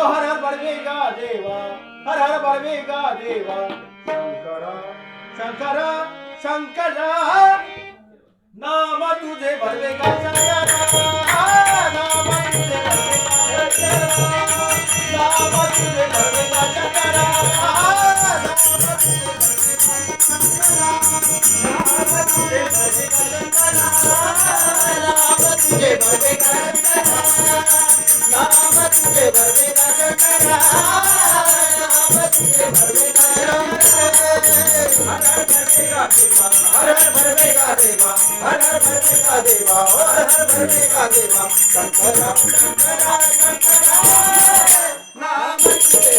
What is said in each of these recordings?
हर हर बळवेगा देवा, हर हर बळवेगा देवा। शंकरा शंकरा शंकरा, नाम तुझे बळवेगा शंकरा, नाम तुझे नाम तुझे बळवेगा शंकरा। नाम तुझे बळवेगा तुझे बळवेगा शंकरा नाम तुझे तुझे शंकरा हर हर बळवेगा देवा हर हर बळवेगा देवा हर हर बळवेगा देवा हर हर बळवेगा देवा शंकरा शंकरा शंकरा नाम तुझे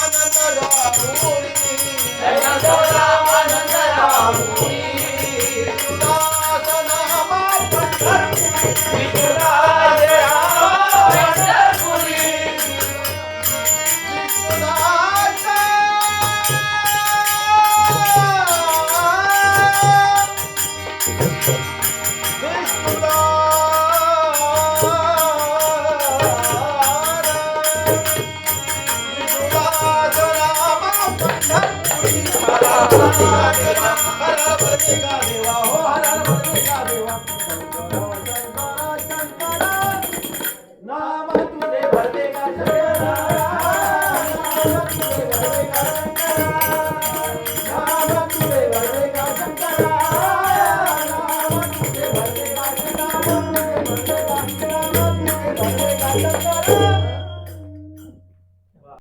आनंद देवा हरा देवा हो हरा देवा